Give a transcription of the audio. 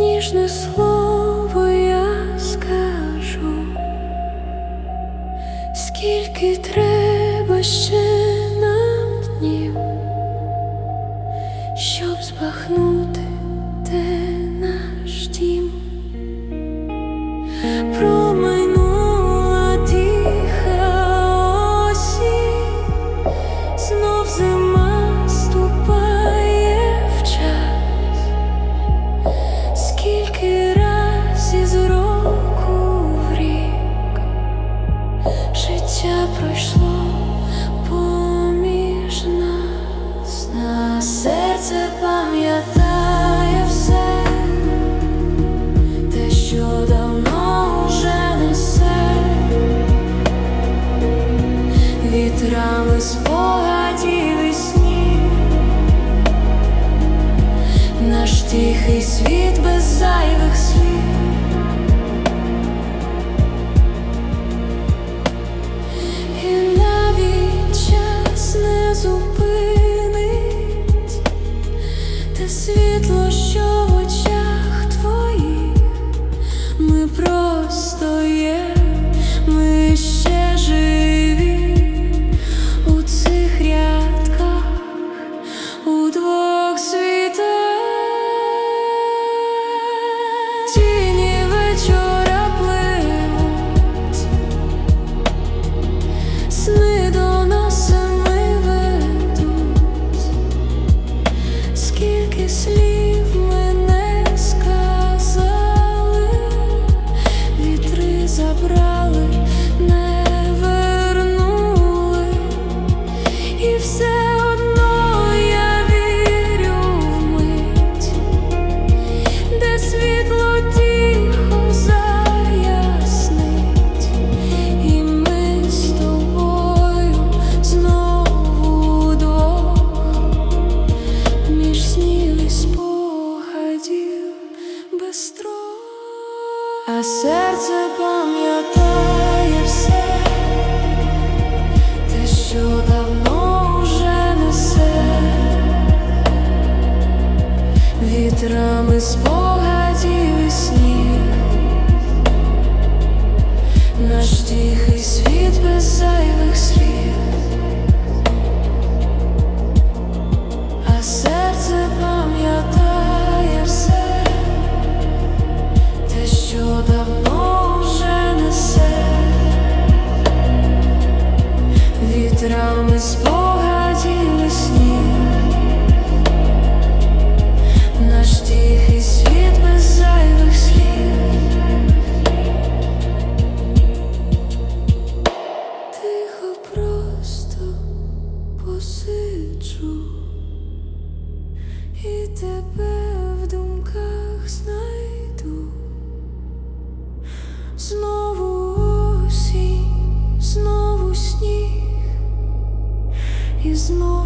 ніжне слово я скажу, скільки треба ще нам днів, щоб збахнути те наш дім. а серце пам'ятає все, те, що давно вже несе, вітрами спо. mesmo.